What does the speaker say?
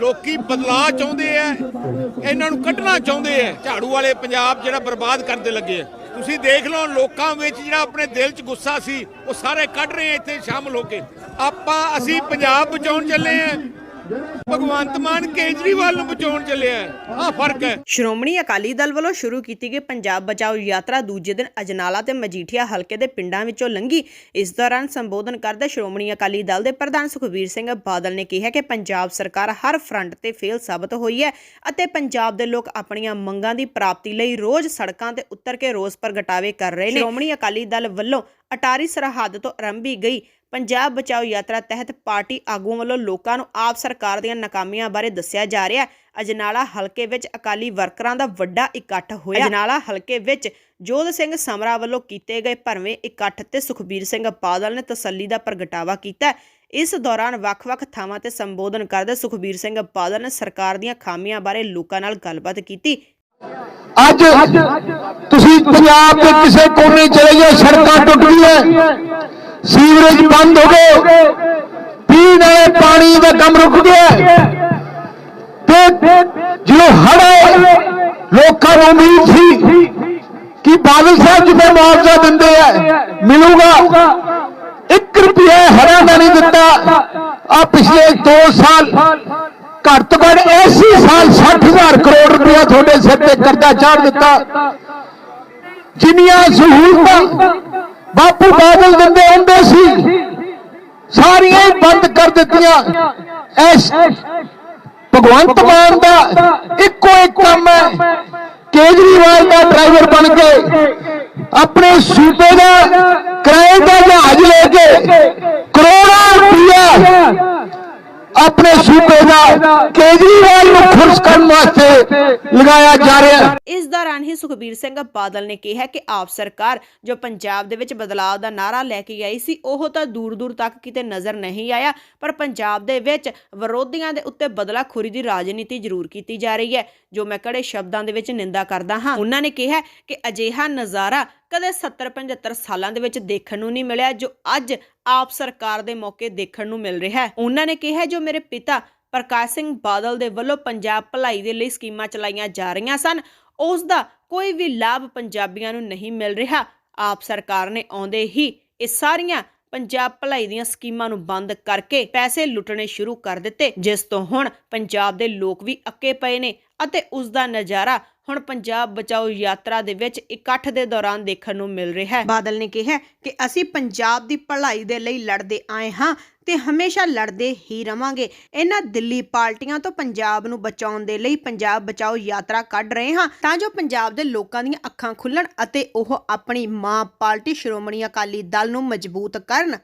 ਲੋਕੀ ਬਦਲਾਅ ਚਾਹੁੰਦੇ ਆ, ਇਹਨਾਂ ਨੂੰ ਕੱਢਣਾ ਚਾਹੁੰਦੇ ਆ। ਝਾੜੂ ਵਾਲੇ ਪੰਜਾਬ ਜਿਹੜਾ ਬਰਬਾਦ ਕਰਦੇ ਲੱਗੇ ਆ। ਤੁਸੀਂ ਦੇਖ ਲਓ, ਲੋਕਾਂ ਵਿੱਚ ਜਿਹੜਾ ਆਪਣੇ ਦਿਲ 'ਚ ਗੁੱਸਾ ਸੀ, ਉਹ ਸਾਰੇ ਕੱਢ ਰਹੇ ਇੱਥੇ ਸ਼ਾਮਲ ਹੋ ਕੇ। ਆਪਾਂ, ਅਸੀਂ ਪੰਜਾਬ ਬਚਾਉਣ ਚੱਲੇ ਆ। ਭਗਵੰਤ ਮਾਨ ਕੇਜਰੀਵਾਲ ਨੂੰ ਬਚਾਉਣ ਚੱਲੇ ਆ ਫ਼ਰਕ ਹੈ। ਸ਼੍ਰੋਮਣੀ ਅਕਾਲੀ ਦਲ ਵੱਲੋਂ ਸ਼ੁਰੂ ਕੀਤੀ ਗਈ ਪੰਜਾਬ ਬਚਾਓ ਯਾਤਰਾ ਦੂਜੇ ਦਿਨ ਅਜਨਾਲਾ ਤੇ ਮਜੀਠੀਆ ਹਲਕੇ ਦੇ ਪਿੰਡਾਂ ਵਿੱਚੋਂ ਲੰਘੀ। ਇਸ ਦੌਰਾਨ ਸੰਬੋਧਨ ਕਰਦੇ ਸ਼੍ਰੋਮਣੀ ਅਕਾਲੀ ਦਲ ਦੇ ਪ੍ਰਧਾਨ ਸੁਖਬੀਰ ਸਿੰਘ ਬਾਦਲ ਨੇ ਕਿਹਾ ਕਿ ਪੰਜਾਬ ਸਰਕਾਰ ਹਰ ਫਰੰਟ ਤੇ ਫੇਲ ਸਾਬਤ ਹੋਈ ਹੈ ਅਤੇ ਪੰਜਾਬ ਦੇ ਲੋਕ ਆਪਣੀਆਂ ਮੰਗਾਂ ਦੀ ਪ੍ਰਾਪਤੀ ਲਈ ਰੋਜ਼ ਸੜਕਾਂ ਤੇ ਉਤਰ ਕੇ ਰੋਸ ਪ੍ਰਗਟਾਵੇ ਕਰ ਰਹੇ ਨੇ। ਸ਼੍ਰੋਮਣੀ ਅਕਾਲੀ ਦਲ ਵੱਲੋਂ ਅਟਾਰੀ ਸਰਹੱਦ ਤੋਂ ਆਰੰਭੀ ਗਈ ਪੰਜਾਬ ਬਚਾਓ ਯਾਤਰਾ ਤਹਿਤ ਪਾਰਟੀ ਆਗੂਆਂ ਵੱਲੋਂ ਲੋਕਾਂ ਨੂੰ ਆਪ ਸਰਕਾਰ ਦੀਆਂ ਨਾਕਾਮੀਆਂ ਬਾਰੇ ਦੱਸਿਆ ਜਾ ਰਿਹਾ ਹੈ। ਅਜਨਾਲਾ ਹਲਕੇ ਵਿੱਚ ਅਕਾਲੀ ਵਰਕਰਾਂ ਦਾ ਵੱਡਾ ਇਕੱਠ ਹੋਇਆ। ਅਜਨਾਲਾ ਹਲਕੇ ਵਿੱਚ ਜੋਧ ਸਿੰਘ ਸਮਰਾ ਵੱਲੋਂ ਕੀਤੇ ਗਏ ਭਰਵੇਂ ਇਕੱਠ ਤੇ ਸੁਖਬੀਰ ਸਿੰਘ ਬਾਦਲ ਨੇ ਤਸੱਲੀ ਦਾ ਪ੍ਰਗਟਾਵਾ ਕੀਤਾ। ਇਸ ਦੌਰਾਨ ਵੱਖ-ਵੱਖ ਥਾਵਾਂ ਤੇ ਸੰਬੋਧਨ ਕਰਦੇ ਸੁਖਬੀਰ ਸਿੰਘ ਬਾਦਲ ਨੇ ਸਰਕਾਰ ਦੀਆਂ ਖਾਮੀਆਂ ਬਾਰੇ ਲੋਕਾਂ ਨਾਲ ਗੱਲਬਾਤ ਕੀਤੀ। ਅੱਜ ਤੁਸੀਂ ਪੰਜਾਬ ਦੇ ਕਿਸੇ ਕੋਨੇ ਚਲੇ ਜਾਓ, ਸੜਕਾਂ ਟੁੱਟ ਗਈਆਂ। ਸੀਵਰੇਜ ਬੰਦ ਹੋ ਗਏ। ਪੀਣ ਵਾਲੇ ਪਾਣੀ ਦਾ ਕੰਮ ਰੁਕ ਗਿਆ। ਤੇ ਜਦੋਂ ਹੜ੍ਹ ਆਏ, ਲੋਕਾਂ ਨੂੰ ਉਮੀਦ ਸੀ ਕਿ ਬਾਦਲ ਸਾਹਿਬ ਜਿਵੇਂ ਮੁਆਵਜ਼ਾ ਦਿੰਦੇ ਆ, ਮਿਲੂਗਾ। 1 ਰੁਪਿਆ ਹੜ੍ਹਾਂ ਦਾ ਨਹੀਂ ਦਿੱਤਾ। ਆ ਪਿਛਲੇ 2 ਸਾਲ ਘੱਟ ਤੋਂ ਘੱਟ ਐਸੀ ਸਾਲ 60000 ਕਰੋੜ ਰੁਪਇਆ ਤੁਹਾਡੇ ਸਿਰ ਤੇ ਕਰਜ਼ਾ ਚਾੜ ਦਿੱਤਾ। ਜਿੰਨੀਆਂ ਸਹੂਲਤਾਂ ਬਾਪੂ ਬਾਦਲ ਦਿੰਦੇ ਹੁੰਦੇ ਸੀ। ਸਾਰੀਆਂ ਹੀ ਬੰਦ ਕਰ ਦਿੱਤੀਆਂ। ਐਸ ਭਗਵੰਤ ਮਾਨ ਦਾ ਇੱਕੋ ਇੱਕ ਕੰਮ ਹੈ, ਕੇਜਰੀਵਾਲ ਦਾ ਡਰਾਈਵਰ ਬਣ ਕੇ ਆਪਣੇ ਸੂਬੇ ਦਾ ਕਿਰਾਏ ਦਾ ਜਹਾਜ਼ ਲੈ ਕੇ ਕਰੋੜਾਂ ਆਪਣੇ ਸੂਬੇ ਦਾ ਕੇਜਰੀਵਾਲ ਨੂੰ ਖੁਸ਼ ਕਰਨ ਵਾਸਤੇ ਲਗਾਇਆ ਜਾ ਰਿਹਾ ਹੈ। ਇਸ ਦੌਰਾਨ ਹੀ ਸੁਖਬੀਰ ਸਿੰਘ ਬਾਦਲ ਨੇ ਕਿਹਾ ਕਿ ਆਪ ਸਰਕਾਰ ਜੋ ਪੰਜਾਬ ਦੇ ਵਿੱਚ ਬਦਲਾਅ ਦਾ ਨਾਰਾ ਲੈ ਕੇ ਆਈ ਸੀ, ਉਹ ਤਾਂ ਦੂਰ ਦੂਰ ਤੱਕ ਕਿਤੇ ਨਜ਼ਰ ਨਹੀਂ ਆਇਆ, ਪਰ ਪੰਜਾਬ ਦੇ ਵਿੱਚ ਵਿਰੋਧੀਆਂ ਦੇ ਉੱਤੇ ਬਦਲਾਖੋਰੀ ਦੀ ਰਾਜਨੀਤੀ ਜ਼ਰੂਰ ਕੀਤੀ ਜਾ ਰਹੀ ਹੈ, ਜੋ ਮੈਂ ਕੜੇ ਸ਼ਬਦਾਂ ਦੇ ਵਿੱਚ ਨਿੰਦਾ ਕਰਦਾ ਹਾਂ। ਉਹਨਾਂ ਨੇ ਕਿਹਾ ਕਿ ਅਜਿਹਾ ਨਜ਼ਾਰਾ ਕਦੇ 70 75 ਸਾਲਾਂ ਦੇ ਵਿੱਚ ਦੇਖਣ ਨੂੰ ਨਹੀਂ ਮਿਲਿਆ, ਜੋ ਅੱਜ ਆਪ ਸਰਕਾਰ ਦੇ ਮੌਕੇ ਦੇਖਣ ਨੂੰ ਮਿਲ ਰਿਹਾ ਹੈ। ਉਹਨਾਂ ਨੇ ਕਿਹਾ ਜੋ ਮੇਰੇ ਪਿਤਾ ਪ੍ਰਕਾਸ਼ ਸਿੰਘ ਬਾਦਲ ਦੇ ਵੱਲੋਂ ਪੰਜਾਬ ਭਲਾਈ ਦੇ ਲਈ ਸਕੀਮਾਂ ਚਲਾਈਆਂ ਜਾ ਰਹੀਆਂ ਸਨ ਉਸ ਦਾ ਕੋਈ ਵੀ ਲਾਭ ਪੰਜਾਬੀਆਂ ਨੂੰ ਨਹੀਂ ਮਿਲ ਰਿਹਾ। ਆਪ ਸਰਕਾਰ ਨੇ ਆਉਂਦੇ ਹੀ ਇਹ ਸਾਰੀਆਂ ਪੰਜਾਬ ਭਲਾਈ ਦੀਆਂ ਸਕੀਮਾਂ ਨੂੰ ਬੰਦ ਕਰਕੇ ਪੈਸੇ ਲੁੱਟਣੇ ਸ਼ੁਰੂ ਕਰ ਦਿੱਤੇ, ਜਿਸ ਤੋਂ ਹੁਣ ਪੰਜਾਬ ਦੇ ਲੋਕ ਵੀ ਅੱਕੇ ਪਏ ਨੇ ਅਤੇ ਉਸ ਦਾ ਨਜ਼ਾਰਾ ਹੁਣ ਪੰਜਾਬ ਬਚਾਓ ਯਾਤਰਾ ਦੇ ਵਿੱਚ ਇਕੱਠ ਦੇ ਦੌਰਾਨ ਦੇਖਣ ਨੂੰ ਮਿਲ ਰਿਹਾ ਹੈ। ਬਾਦਲ ਨੇ ਕਿਹਾ ਕਿ ਅਸੀਂ ਪੰਜਾਬ ਦੀ ਭਲਾਈ ਦੇ ਲਈ ਲੜਦੇ ਆਏ ਹਾਂ ਤੇ ਹਮੇਸ਼ਾ ਲੜਦੇ ਹੀ ਰਵਾਂਗੇ। ਇਹਨਾਂ ਦਿੱਲੀ ਪਾਰਟੀਆਂ ਤੋਂ ਪੰਜਾਬ ਨੂੰ ਬਚਾਉਣ ਦੇ ਲਈ ਪੰਜਾਬ ਬਚਾਓ ਯਾਤਰਾ ਕੱਢ ਰਹੇ ਹਾਂ। ਤਾਂ ਜੋ ਪੰਜਾਬ ਦੇ ਲੋਕਾਂ ਦੀਆਂ ਅੱਖਾਂ ਖੁੱਲਣ ਅਤੇ ਉਹ ਆਪਣੀ ਮਾਂ ਪਾਰਟੀ ਸ਼੍ਰੋਮਣੀ ਅਕਾਲੀ ਦਲ ਨੂੰ ਮਜ਼ਬੂਤ ਕਰਨ।